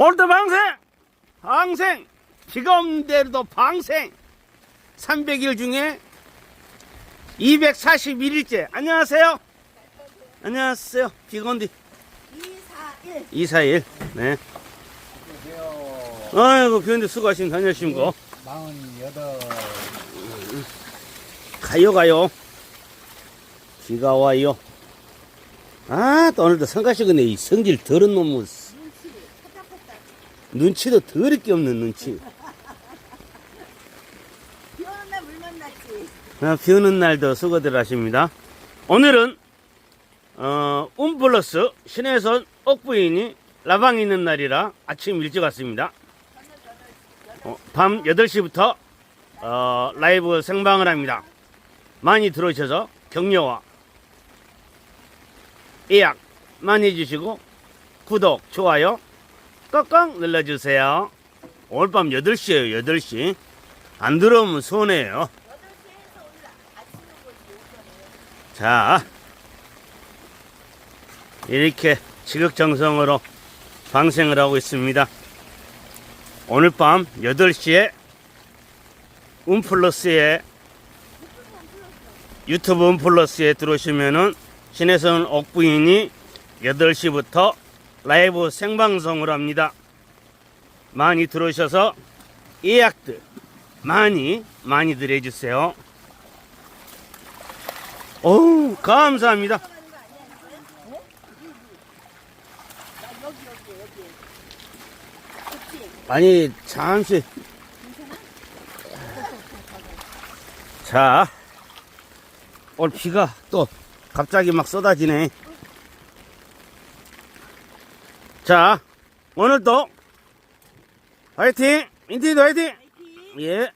오늘도 방생! 방생! 비가 없는 데도 방생! 300일 중에 241일째. 안녕하세요. 안녕하세요. 비가 온디 2, 4, 1. 241. 네. 아이고, 비 온데 수고하신 다녀오시고. 마흔여덟 가요, 가요. 비가 와요. 아, 또 오늘도 성가시겠네. 이 성질 더러운 놈은. 눈치도 더럽게 없는 눈치. 비 오는 날 물 만났지. 아, 비 오는 날도 수고들 하십니다. 오늘은, 어, 움플러스 신혜선 옥부인이 라방이 있는 날이라 아침 일찍 왔습니다. 어, 밤 8시부터, 어, 라이브 생방을 합니다. 많이 들어오셔서 격려와 예약 많이 해주시고, 구독, 좋아요, 꽉꽉 눌러주세요. 오늘 밤 8시에요, 8시. 안 들어오면 손해예요. 8시에서 올라. 아침에 보지, 오전에. 자, 이렇게 지극정성으로 방생을 하고 있습니다. 오늘 밤 8시에 움플러스에 유튜브 움플러스에 들어오시면은 신혜선 옥부인이 8시부터 라이브 생방송을 합니다. 많이 들어오셔서 예약들 많이 많이들 해주세요. 어우, 감사합니다. 아니, 잠시. 자, 오늘 비가 또 갑자기 막 쏟아지네. 자, 오늘도 화이팅! 인티도 화이팅! 화이팅! 예.